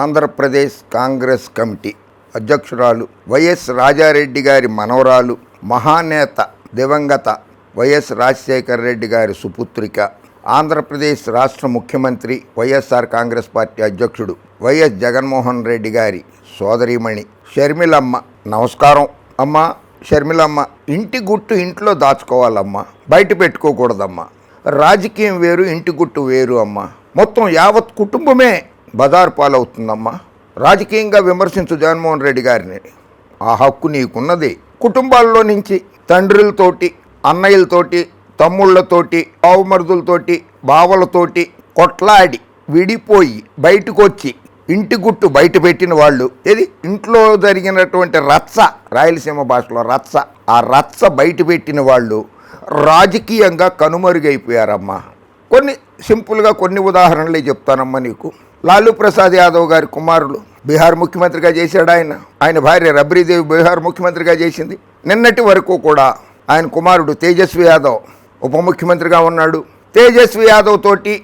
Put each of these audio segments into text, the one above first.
Andhra Pradesh Congress committee అధ్యక్షురాలు YS Rajareddy గారి మనవరాలు మహానేత దివంగత వైఎస్ రాజశేఖర రెడ్డి గారి సుపుత్రిక ఆంధ్రప్రదేశ్ రాష్ట్ర ముఖ్యమంత్రి Y S R Congress party అధ్యక్షుడు వైఎస్ జగన్మోహన్ రెడ్డి గారి సోదరీమణి షర్మిలమ్మ. నమస్కారం. అమ్మా షర్మిలమ్మ ఇంటి గుట్టు ఇంట్లో దాచుకోవాలమ్మా. బయట పెట్టుకోకూడదమ్మా. రాజకీయం వేరు ఇంటి గుట్టు వేరు అమ్మా. మొత్తం యావత్ కుటుంబమే బజారు పాలవుతుందమ్మా. రాజకీయంగా విమర్శించు జగన్మోహన్ రెడ్డి గారిని. ఆ హక్కు నీకున్నది కుటుంబాల్లో నుంచి తండ్రులతోటి అన్నయ్యలతోటి తమ్ముళ్ళతోటి బావుమరుదులతోటి బావలతోటి కొట్లాడి విడిపోయి బయటకు వచ్చి ఇంటి గుట్టు బయట పెట్టిన వాళ్ళు ఇది ఇంట్లో జరిగినటువంటి రచ్చ రాయలసీమ భాషలో రచ్చ ఆ రచ్చ బయట పెట్టిన వాళ్ళు రాజకీయంగా కనుమరుగైపోయారమ్మా. కొన్ని సింపుల్గా కొన్ని ఉదాహరణలే చెప్తానమ్మా నీకు. లాలూ ప్రసాద్ యాదవ్ గారి కుమారుడు బీహార్ ముఖ్యమంత్రిగా చేశాడు ఆయన. ఆయన భార్య రబ్రీదేవి బీహార్ ముఖ్యమంత్రిగా చేసింది. నిన్నటి వరకు కూడా ఆయన కుమారుడు తేజస్వి యాదవ్ ఉప ముఖ్యమంత్రిగా ఉన్నాడు. తేజస్వి యాదవ్ తోటి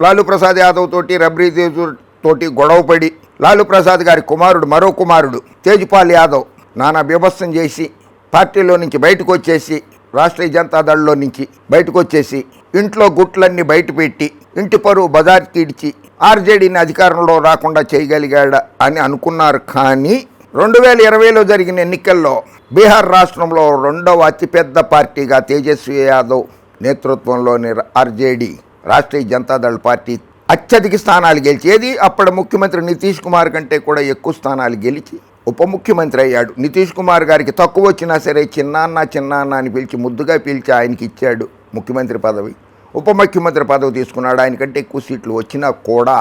లాలూ ప్రసాద్ యాదవ్ తోటి రబ్రీదేవి తోటి గొడవపడి లాలూ ప్రసాద్ గారి కుమారుడు మరో కుమారుడు తేజ్పాల్ యాదవ్ నానా బీభత్సం చేసి పార్టీలో నుంచి బయటకు వచ్చేసి రాష్ట్రీయ జనతా దళలో నుంచి బయటకు వచ్చేసి ఇంట్లో గుట్లన్నీ బయట పెట్టి ఇంటి పరువు బజార్కి ఇడిచి ఆర్జేడీని అధికారంలో రాకుండా చేయగలిగాడు అని అనుకున్నారు కానీ రెండు వేల ఇరవైలో జరిగిన ఎన్నికల్లో బీహార్ రాష్ట్రంలో రెండవ అతిపెద్ద పార్టీగా తేజస్వి యాదవ్ నేతృత్వంలోని ఆర్జేడీ రాష్ట్రీయ జనతాదళ పార్టీ అత్యధిక స్థానాలు గెలిచేది. అప్పటి ముఖ్యమంత్రి నితీష్ కుమార్ కంటే కూడా ఎక్కువ స్థానాలు గెలిచి ఉప ముఖ్యమంత్రి అయ్యాడు. నితీష్ కుమార్ గారికి తక్కువ వచ్చినా సరే చిన్నాన్న చిన్నాన్న అని పిలిచి ముద్దుగా పిలిచి ఆయనకి ఇచ్చాడు ముఖ్యమంత్రి పదవి. ఉప ముఖ్యమంత్రి పదవి తీసుకున్నాడు. ఆయనకంటే ఎక్కువ సీట్లు వచ్చినా కూడా.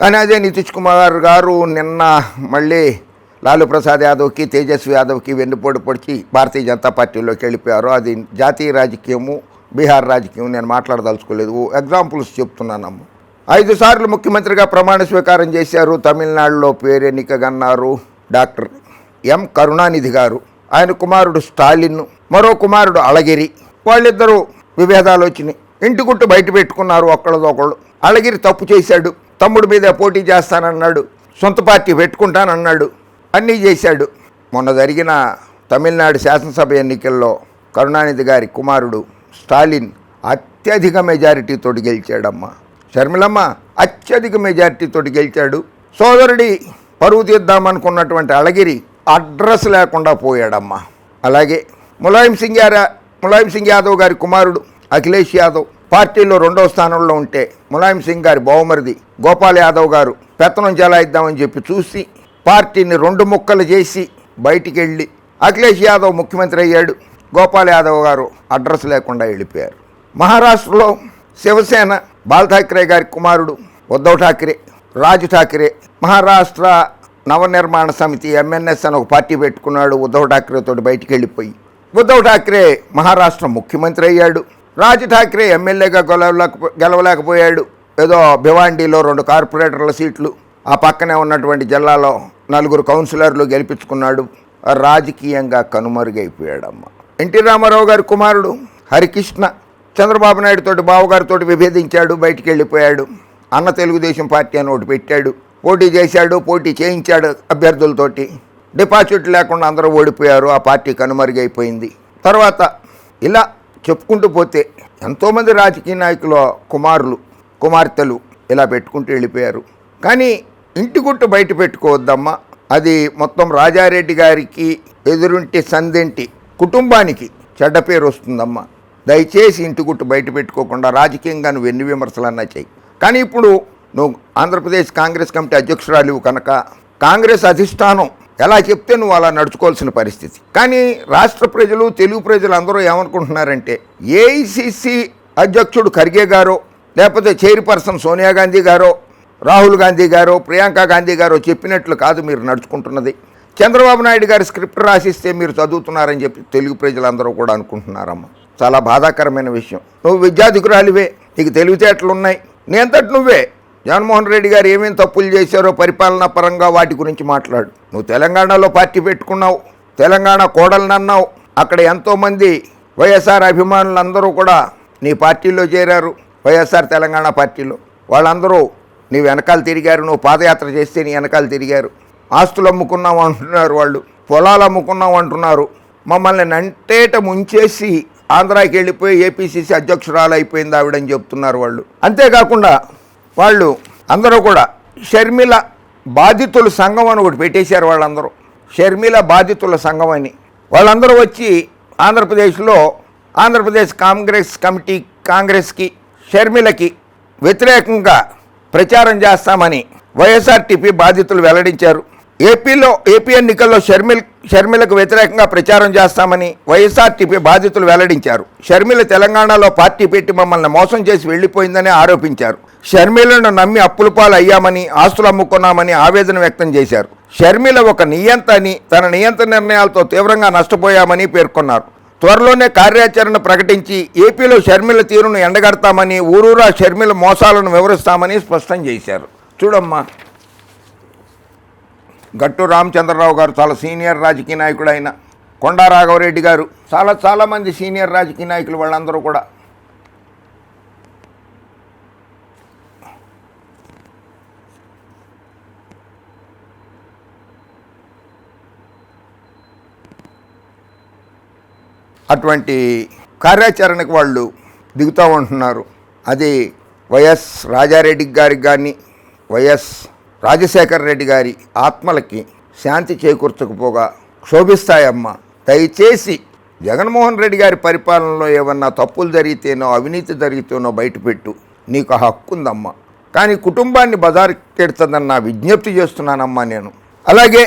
కానీ అదే నితీష్ కుమార్ గారు నిన్న మళ్ళీ లాలూ ప్రసాద్ యాదవ్కి తేజస్వి యాదవ్కి వెన్నుపోటు పొడిచి భారతీయ జనతా పార్టీలోకి వెళ్ళిపోయారు. అది జాతీయ రాజకీయము బీహార్ రాజకీయం నేను మాట్లాడదలుచుకోలేదు. ఎగ్జాంపుల్స్ చెప్తున్నానమ్మ. ఐదు సార్లు ముఖ్యమంత్రిగా ప్రమాణ స్వీకారం చేశారు. తమిళనాడులో పేరెన్నికగన్నారు డాక్టర్ ఎం కరుణానిధి గారు. ఆయన కుమారుడు స్టాలిన్ మరో కుమారుడు అళగిరి వాళ్ళిద్దరూ విభేదాలు వచ్చినాయి. ఇంటి గుట్టు బయట పెట్టుకున్నారు ఒకళ్ళదొకళ్ళు అళగిరి తప్పు చేశాడు. తమ్ముడు మీద పోటీ చేస్తానన్నాడు. సొంత పార్టీ పెట్టుకుంటానన్నాడు. అన్నీ చేశాడు. మొన్న జరిగిన తమిళనాడు శాసనసభ ఎన్నికల్లో కరుణానిధి గారి కుమారుడు స్టాలిన్ అత్యధిక మెజారిటీతో గెలిచాడమ్మా. షర్మిలమ్మ అత్యధిక మెజారిటీతో గెలిచాడు. సోదరుడి పరువు తీద్దామనుకున్నటువంటి అళగిరి అడ్రస్ లేకుండా పోయాడమ్మా. అలాగే ములాయం సింగ్ యారా ములాయం సింగ్ యాదవ్ గారి కుమారుడు అఖిలేష్ యాదవ్ పార్టీలో రెండవ స్థానంలో ఉంటే ములాయం సింగ్ గారి బహుమరిది గోపాల్ యాదవ్ గారు పెత్తనం జలాయిద్దామని చెప్పి చూసి పార్టీని రెండు ముక్కలు చేసి బయటికి వెళ్ళి అఖిలేష్ యాదవ్ ముఖ్యమంత్రి అయ్యాడు. గోపాల్ యాదవ్ గారు అడ్రస్ లేకుండా వెళ్ళిపోయారు. మహారాష్ట్రలో శివసేన బాల్ ఠాక్రే గారి కుమారుడు ఉద్ధవ్ ఠాక్రే రాజ్ ఠాక్రే మహారాష్ట్ర నవనిర్మాణ సమితి ఎంఎన్ఎస్ అని ఒక పార్టీ పెట్టుకున్నాడు ఉద్ధవ్ ఠాక్రే తోటి బయటికి వెళ్ళిపోయి ఉద్ధవ్ ఠాక్రే మహారాష్ట్ర ముఖ్యమంత్రి అయ్యాడు. రాజ్ ఠాక్రే ఎమ్మెల్యేగా గెలవలేక గెలవలేకపోయాడు. ఏదో భివాండీలో రెండు కార్పొరేటర్ల సీట్లు. ఆ పక్కనే ఉన్నటువంటి జిల్లాలో నలుగురు కౌన్సిలర్లు గెలిపించుకున్నాడు. రాజకీయంగా కనుమరుగైపోయాడమ్మ. ఎన్టీ రామారావు గారి కుమారుడు హరికృష్ణ చంద్రబాబు నాయుడు తోటి బావగారితో విభేదించాడు బయటికి వెళ్ళిపోయాడు. అన్న తెలుగుదేశం పార్టీ అని ఒకటి పెట్టాడు. పోటీ చేశాడు పోటీ చేయించాడు అభ్యర్థులతోటి. డిపాజిట్ లేకుండా అందరూ ఓడిపోయారు ఆ పార్టీ కనుమరుగైపోయింది. తర్వాత ఇలా చెప్పుకుంటూ పోతే ఎంతోమంది రాజకీయ నాయకుల కుమారులు కుమార్తెలు ఇలా పెట్టుకుంటూ వెళ్ళిపోయారు. కానీ ఇంటి గుట్టు బయట పెట్టుకోవద్దమ్మా. అది మొత్తం రాజారెడ్డి గారికి ఎదురుంటి సందేంటి? కుటుంబానికి చెడ్డ పేరు వస్తుందమ్మా. దయచేసి ఇంటి గుట్టు బయట పెట్టుకోకుండా రాజకీయంగా నువ్వు ఎన్ని విమర్శలన్నా చేయి కానీ ఇప్పుడు నువ్వు ఆంధ్రప్రదేశ్ కాంగ్రెస్ కమిటీ అధ్యక్షురాలివు కనుక కాంగ్రెస్ అధిష్టానం ఎలా చెప్తే నువ్వు అలా నడుచుకోవాల్సిన పరిస్థితి. కానీ రాష్ట్ర ప్రజలు తెలుగు ప్రజలు అందరూ ఏమనుకుంటున్నారంటే ఏఐసిసి అధ్యక్షుడు ఖర్గే గారో లేకపోతే చైర్పర్సన్ సోనియా గాంధీ గారో రాహుల్ గాంధీ గారో ప్రియాంక గాంధీ గారో చెప్పినట్లు కాదు మీరు నడుచుకుంటున్నది. చంద్రబాబు నాయుడు గారి స్క్రిప్ట్ రాసిస్తే మీరు చదువుతున్నారని చెప్పి తెలుగు ప్రజలందరూ కూడా అనుకుంటున్నారమ్మా. చాలా బాధాకరమైన విషయం. నువ్వు విద్యాధికురాలివే నీకు తెలివితేటలు ఉన్నాయి నీ అంతటి నువ్వే. జగన్మోహన్ రెడ్డి గారు ఏమేమి తప్పులు చేశారో పరిపాలనా పరంగా వాటి గురించి మాట్లాడు. నువ్వు తెలంగాణలో పార్టీ పెట్టుకున్నావు తెలంగాణ కోడలనన్నావు అక్కడ ఎంతోమంది వైఎస్ఆర్ అభిమానులందరూ కూడా నీ పార్టీలో చేరారు వైఎస్ఆర్ తెలంగాణ పార్టీలో. వాళ్ళందరూ నీ వెనకాల తిరిగారు నువ్వు పాదయాత్ర చేస్తే నీ వెనకాల తిరిగారు. ఆస్తులు అమ్ముకున్నాం అంటున్నారు వాళ్ళు పొలాలు అమ్ముకున్నాం అంటున్నారు. మమ్మల్ని నంటేట ముంచేసి ఆంధ్రాకి వెళ్ళిపోయి ఏపీసీసీ అధ్యక్షురాలు అయిపోయింది ఆవిడని చెప్తున్నారు వాళ్ళు. అంతేకాకుండా వాళ్ళు అందరూ కూడా షర్మిల బాధితుల సంఘం అని ఒకటి పెట్టేశారు వాళ్ళందరూ. షర్మిల బాధితుల సంఘం అని. వాళ్ళందరూ వచ్చి ఆంధ్రప్రదేశ్లో ఆంధ్రప్రదేశ్ కాంగ్రెస్ కమిటీ కాంగ్రెస్కి షర్మిలకి వ్యతిరేకంగా ప్రచారం చేస్తామని వైఎస్ఆర్టీపీ బాధితులు వెల్లడించారు. ఏపీలో ఏపీ ఎన్నికల్లో షర్మిల్ షర్మిలకు వ్యతిరేకంగా ప్రచారం చేస్తామని వైఎస్ఆర్టీపీ బాధితులు వెల్లడించారు. షర్మిల తెలంగాణలో పార్టీ పెట్టి మమ్మల్ని మోసం చేసి వెళ్ళిపోయిందని ఆరోపించారు. షర్మిలను నమ్మి అప్పుల పాలు అయ్యామని ఆస్తులు అమ్ముకున్నామని ఆవేదన వ్యక్తం చేశారు. షర్మిల ఒక నియంత అని తన నియంత నిర్ణయాలతో తీవ్రంగా నష్టపోయామని పేర్కొన్నారు. త్వరలోనే కార్యాచరణ ప్రకటించి ఏపీలో షర్మిల తీరును ఎండగడతామని ఊరూరా షర్మిల మోసాలను వివరిస్తామని స్పష్టం చేశారు. చూడమ్మా. గట్టు రామచంద్రరావు గారు చాలా సీనియర్ రాజకీయ నాయకుడు ఆయన కొండా రాఘవరెడ్డి గారు చాలా చాలామంది సీనియర్ రాజకీయ నాయకులు వాళ్ళందరూ కూడా అటువంటి కార్యాచరణకు వాళ్ళు దిగుతూ ఉంటున్నారు. అది వైఎస్ రాజారెడ్డి గారికి కానీ వైఎస్ రాజశేఖర రెడ్డి గారి ఆత్మలకి శాంతి చేకూర్చకపోగా క్షోభిస్తాయమ్మ. దయచేసి జగన్మోహన్ రెడ్డి గారి పరిపాలనలో ఏమన్నా తప్పులు జరిగితేనో అవినీతి జరిగితేనో బయటపెట్టు. నీకు ఆ హక్కు ఉందమ్మా. కానీ కుటుంబాన్ని బజారుకెడుతుందని నా విజ్ఞప్తి చేస్తున్నానమ్మా నేను. అలాగే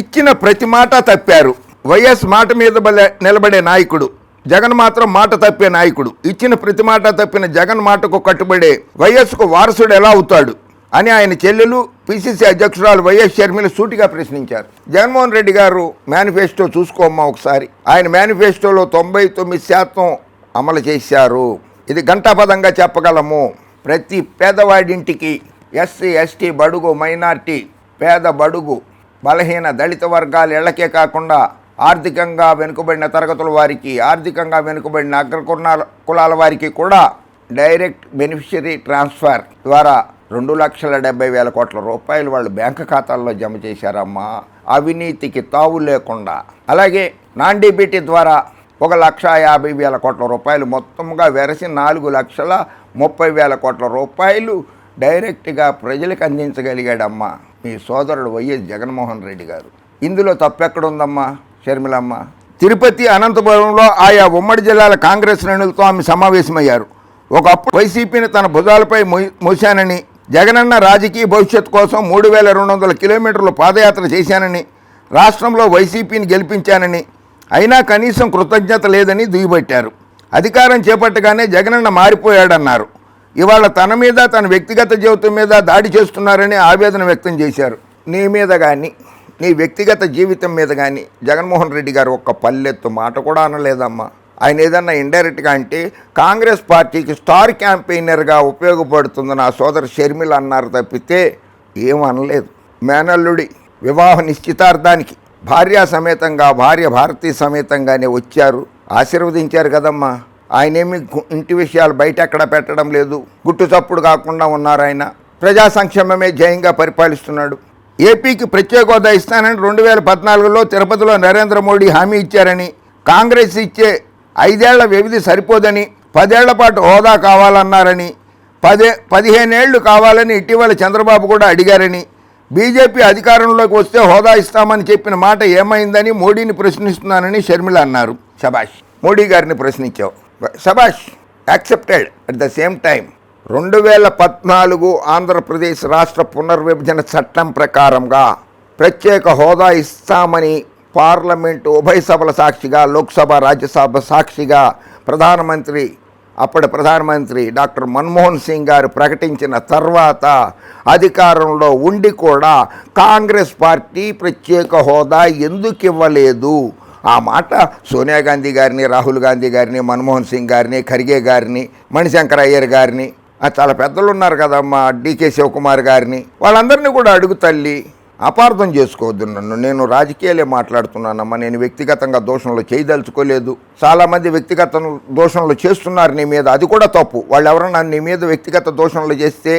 ఇచ్చిన ప్రతి మాట తప్పారు. వైఎస్ మాట మీద బలే- నిలబడే నాయకుడు. జగన్ మాత్రం మాట తప్పే నాయకుడు. ఇచ్చిన ప్రతి మాట తప్పిన జగన్ మాటకు కట్టుబడే వైఎస్కు వారసుడు ఎలా అవుతాడు? అని ఆయన చెల్లెలు పిసిసి అధ్యక్షురాలు వైఎస్ షర్మిల సూటిగా ప్రశ్నించారు. జగన్మోహన్ రెడ్డి గారు మేనిఫెస్టో చూసుకోమ్మా ఒకసారి. ఆయన మేనిఫెస్టోలో తొంభై తొమ్మిది శాతం అమలు చేశారు. ఇది ఘంటాపదంగా చెప్పగలము. ప్రతి పేదవాడింటికి ఎస్సీ ఎస్టీ బడుగు మైనార్టీ పేద బడుగు బలహీన దళిత వర్గాల ఇళ్ళకే కాకుండా ఆర్థికంగా వెనుకబడిన తరగతుల వారికి ఆర్థికంగా వెనుకబడిన అగ్ర కులాల కులాల వారికి కూడా డైరెక్ట్ బెనిఫిషరీ ట్రాన్స్ఫర్ ద్వారా రెండు లక్షల డెబ్బై వేల కోట్ల రూపాయలు వాళ్ళు బ్యాంక్ ఖాతాల్లో జమ చేశారమ్మా. అవినీతికి తావు లేకుండా. అలాగే నాన్ డీబీటీ ద్వారా ఒక లక్ష యాభై వేల కోట్ల రూపాయలు మొత్తంగా వెరసి నాలుగు లక్షల ముప్పై వేల కోట్ల రూపాయలు డైరెక్ట్గా ప్రజలకు అందించగలిగాడమ్మా మీ సోదరుడు వైఎస్ జగన్మోహన్ రెడ్డి గారు. ఇందులో తప్పెక్కడుందమ్మా? షర్మిలమ్మ. తిరుపతి అనంతపురంలో ఆయా ఉమ్మడి జిల్లాల కాంగ్రెస్ శ్రేణులతో ఆమె సమావేశమయ్యారు. ఒకప్పుడు వైసీపీని తన భుజాలపై మోశానని జగనన్న రాజకీయ భవిష్యత్తు కోసం మూడు వేల రెండు వందల కిలోమీటర్లు పాదయాత్ర చేశానని రాష్ట్రంలో వైసీపీని గెలిపించానని అయినా కనీసం కృతజ్ఞత లేదని దుయ్యబట్టారు. అధికారం చేపట్టగానే జగనన్న మారిపోయాడన్నారు. ఇవాళ తన మీద తన వ్యక్తిగత జీవితం మీద దాడి చేస్తున్నారని ఆవేదన వ్యక్తం చేశారు. నీ మీద కానీ నీ వ్యక్తిగత జీవితం మీద కానీ జగన్మోహన్ రెడ్డి గారు ఒక్క పల్లెత్తు మాట కూడా అనలేదమ్మా. ఆయన ఏదన్నా ఇండైరెక్ట్గా అంటే కాంగ్రెస్ పార్టీకి స్టార్ క్యాంపెయినర్గా ఉపయోగపడుతుంది నా సోదరు షర్మిల అన్నారు తప్పితే ఏం అనలేదు. మేనల్లుడి వివాహ నిశ్చితార్థానికి భార్య సమేతంగా భార్య భారతీ సమేతంగానే వచ్చారు. ఆశీర్వదించారు కదమ్మా. ఆయనేమి ఇంటి విషయాలు బయట ఎక్కడ పెట్టడం లేదు. గుట్టు చప్పుడు కాకుండా ఉన్నారు ఆయన. ప్రజా సంక్షేమమే జయంగా పరిపాలిస్తున్నాడు. ఏపీకి ప్రత్యేక హోదా ఇస్తానని రెండు వేల పద్నాలుగులో తిరుపతిలో నరేంద్ర మోడీ హామీ ఇచ్చారని కాంగ్రెస్ ఇచ్చే ఐదేళ్ళ వ్యవధి సరిపోదని పదేళ్ళ పాటు హోదా కావాలన్నారని పదే పదిహేనేళ్ళు కావాలని ఇటీవల చంద్రబాబు కూడా అడిగారని బీజేపీ అధికారంలోకి వస్తే హోదా ఇస్తామని చెప్పిన మాట ఏమైందని మోడీని ప్రశ్నిస్తున్నానని షర్మిల అన్నారు. శభాష్ మోడీ గారిని ప్రశ్నించావు. శభాష్ accepted. At the same time రెండు వేల పద్నాలుగు ఆంధ్రప్రదేశ్ రాష్ట్ర పునర్విభజన చట్టం ప్రకారంగా ప్రత్యేక హోదా ఇస్తామని పార్లమెంటు ఉభయ సభల సాక్షిగా లోక్సభ రాజ్యసభ సాక్షిగా ప్రధానమంత్రి అప్పటి ప్రధానమంత్రి డాక్టర్ మన్మోహన్ సింగ్ గారు ప్రకటించిన తర్వాత అధికారంలో ఉండి కూడా కాంగ్రెస్ పార్టీ ప్రత్యేక హోదా ఎందుకు ఇవ్వలేదు? ఆ మాట సోనియా గాంధీ గారిని రాహుల్ గాంధీ గారిని మన్మోహన్ సింగ్ గారిని ఖర్గే గారిని మణిశంకర్ అయ్యర్ గారిని చాలా పెద్దలు ఉన్నారు కదమ్మా డీకే శివకుమార్ గారిని. వాళ్ళందరినీ కూడా అడుగు తల్లి అపార్థం చేసుకోవద్దు నన్ను. నేను రాజకీయాలే మాట్లాడుతున్నానమ్మా నేను వ్యక్తిగతంగా దోషంలో చేయదలుచుకోలేదు. చాలామంది వ్యక్తిగత దోషంలో చేస్తున్నారు నీ మీద అది కూడా తప్పు. వాళ్ళు ఎవరన్నా నీ మీద వ్యక్తిగత దోషంలో చేస్తే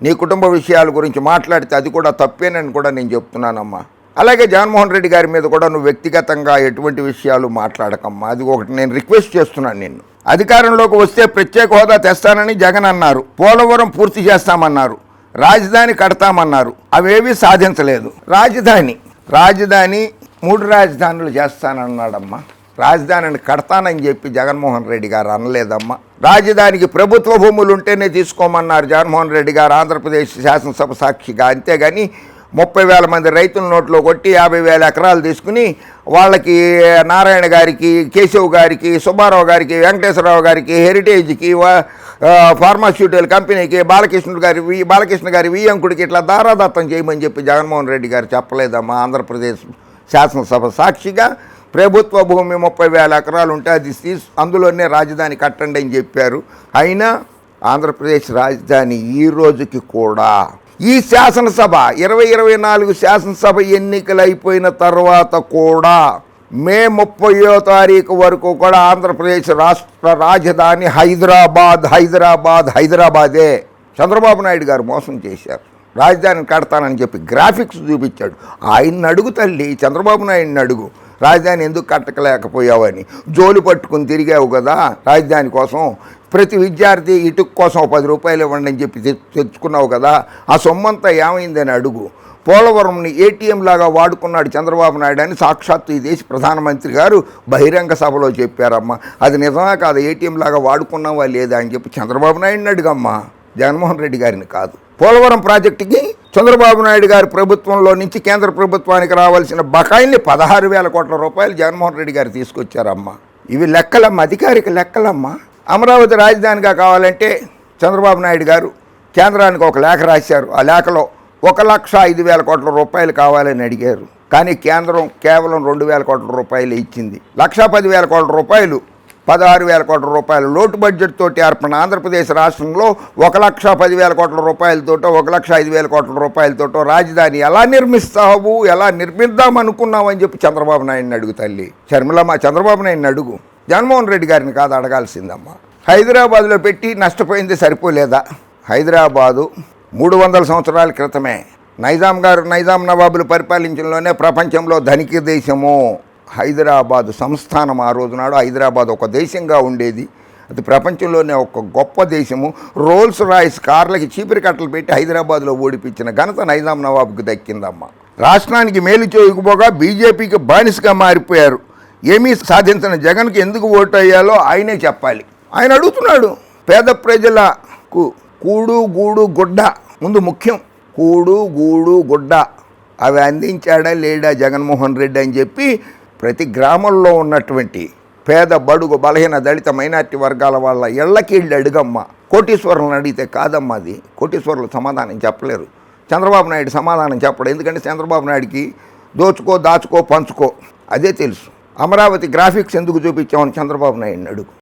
నీ కుటుంబ విషయాల గురించి మాట్లాడితే అది కూడా తప్పేనని కూడా నేను చెప్తున్నానమ్మా. అలాగే జగన్మోహన్ రెడ్డి గారి మీద కూడా నువ్వు వ్యక్తిగతంగా ఎటువంటి విషయాలు మాట్లాడకమ్మా అది ఒకటి నేను రిక్వెస్ట్ చేస్తున్నాను నిన్ను. అధికారంలోకి వస్తే ప్రత్యేక హోదా తెస్తానని జగన్ అన్నారు. పోలవరం పూర్తి చేస్తామన్నారు. రాజధాని కడతామన్నారు. అవేవి సాధించలేదు. రాజధాని. రాజధాని మూడు రాజధానులు చేస్తానన్నాడమ్మా. రాజధానిని కడతానని చెప్పి జగన్మోహన్ రెడ్డి గారు అనలేదమ్మా. రాజధానికి ప్రభుత్వ భూములు ఉంటేనే తీసుకోమన్నారు జగన్మోహన్ రెడ్డి గారు ఆంధ్రప్రదేశ్ శాసనసభ సాక్షిగా. అంతేగాని ముప్పై వేల మంది రైతుల నోట్లో కొట్టి యాభై వేల ఎకరాలు తీసుకుని వాళ్ళకి నారాయణ గారికి కేశవ్ గారికి సుబ్బారావు గారికి వెంకటేశ్వరరావు గారికి హెరిటేజ్కి ఫార్మాస్యూటికల్ కంపెనీకి బాలకృష్ణుడు గారి వి బాలకృష్ణ గారి వియ్యంకుడికి ఇట్లా దారాదత్తం చేయమని చెప్పి జగన్మోహన్ రెడ్డి గారు చెప్పలేదమ్మా. ఆంధ్రప్రదేశ్ శాసనసభ సాక్షిగా ప్రభుత్వ భూమి ముప్పై వేల ఎకరాలు ఉంటే అది తీసి అందులోనే రాజధాని కట్టండి అని చెప్పారు. అయినా ఆంధ్రప్రదేశ్ రాజధాని ఈ రోజుకి కూడా ఈ శాసనసభ ఇరవై ఇరవై నాలుగు శాసనసభ ఎన్నికలు అయిపోయిన తర్వాత కూడా మే ముప్పయో తారీఖు వరకు కూడా ఆంధ్రప్రదేశ్ రాష్ట్ర రాజధాని హైదరాబాద్ హైదరాబాద్ హైదరాబాదే. చంద్రబాబు నాయుడు గారు మోసం చేశారు. రాజధానిని కడతానని చెప్పి గ్రాఫిక్స్ చూపించాడు. ఆయన్ని అడుగు తల్లి చంద్రబాబు నాయుడిని అడుగు. రాజధాని ఎందుకు కట్టకలేకపోయావని జోలు పట్టుకుని తిరిగావు కదా రాజధాని కోసం. ప్రతి విద్యార్థి ఇటుకు కోసం పది రూపాయలు ఇవ్వండి అని చెప్పి తెచ్చుకున్నావు కదా ఆ సొమ్మంతా ఏమైందని అడుగు. పోలవరంని ఏటీఎం లాగా వాడుకున్నాడు చంద్రబాబు నాయుడు అని సాక్షాత్తు ఈ దేశ ప్రధానమంత్రి గారు బహిరంగ సభలో చెప్పారమ్మా. అది నిజమే కాదు? ఏటీఎం లాగా వాడుకున్నావా లేదా అని చెప్పి చంద్రబాబు నాయుడిని అడుగమ్మా. జగన్మోహన్ రెడ్డి గారిని కాదు. పోలవరం ప్రాజెక్టుకి చంద్రబాబు నాయుడు గారి ప్రభుత్వంలో నుంచి కేంద్ర ప్రభుత్వానికి రావాల్సిన బకాయిల్ని పదహారు వేల కోట్ల రూపాయలు జగన్మోహన్ రెడ్డి గారు తీసుకొచ్చారమ్మా. ఇవి లెక్కలమ్మ అధికారిక లెక్కలమ్మా. అమరావతి రాజధానిగా కావాలంటే చంద్రబాబు నాయుడు గారు కేంద్రానికి ఒక లేఖ రాశారు. ఆ లేఖలో ఒక లక్ష ఐదు వేల కోట్ల రూపాయలు కావాలని అడిగారు. కానీ కేంద్రం కేవలం రెండు వేల కోట్ల రూపాయలు ఇచ్చింది. లక్ష పది వేల కోట్ల రూపాయలు పదహారు వేల కోట్ల రూపాయలు లోటు బడ్జెట్ తోటి ఏర్పడిన ఆంధ్రప్రదేశ్ రాష్ట్రంలో ఒక లక్ష పదివేల కోట్ల రూపాయలతోటో ఒక లక్ష ఐదు వేల కోట్ల రూపాయలతోటో రాజధాని ఎలా నిర్మిస్తావు ఎలా నిర్మిద్దాం అని చెప్పి చంద్రబాబు నాయుడిని అడుగు తల్లి. శర్మిలమ్మ చంద్రబాబు నాయుడిని అడుగు. జగన్మోహన్ రెడ్డి గారిని కాదు అడగాల్సిందమ్మా. హైదరాబాద్లో పెట్టి నష్టపోయింది సరిపోలేదా? హైదరాబాదు మూడు వందల సంవత్సరాల క్రితమే నైజాం గారు నైజాం నవాబులు పరిపాలించడంలోనే ప్రపంచంలో ధనిక దేశము. హైదరాబాదు సంస్థానం ఆ రోజు నాడు హైదరాబాద్ ఒక దేశంగా ఉండేది. అది ప్రపంచంలోనే ఒక గొప్ప దేశము. రోల్స్ రాయిస్ కార్లకి చీపిరి కట్టలు పెట్టి హైదరాబాద్లో ఓడిపించిన ఘనత నైజాం నవాబుకి దక్కిందమ్మ. రాష్ట్రానికి మేలు చేయకపోగా బీజేపీకి బానిసగా మారిపోయారు. ఏమీ సాధించిన జగన్కి ఎందుకు ఓటు అయ్యాలో ఆయనే చెప్పాలి. ఆయన అడుగుతున్నాడు పేద ప్రజలకు కూడు గూడు గుడ్డ ముందు ముఖ్యం. కూడు గూడు గుడ్డ. అవి అందించాడా లేడా జగన్మోహన్ రెడ్డి అని చెప్పి ప్రతి గ్రామంలో ఉన్నటువంటి పేద బడుగు బలహీన దళిత మైనార్టీ వర్గాల వాళ్ళ ఇళ్ళకి వెళ్ళి అడుగమ్మ. కోటీశ్వరులను అడిగితే కాదమ్మా అది. కోటీశ్వరులు సమాధానం చెప్పలేరు. చంద్రబాబు నాయుడు సమాధానం చెప్పడు. ఎందుకంటే చంద్రబాబు నాయుడికి దోచుకో దాచుకో పంచుకో. అదే తెలుసు. అమరావతి గ్రాఫిక్స్ ఎందుకు చూపించామని చంద్రబాబు నాయుడిని అడుగు.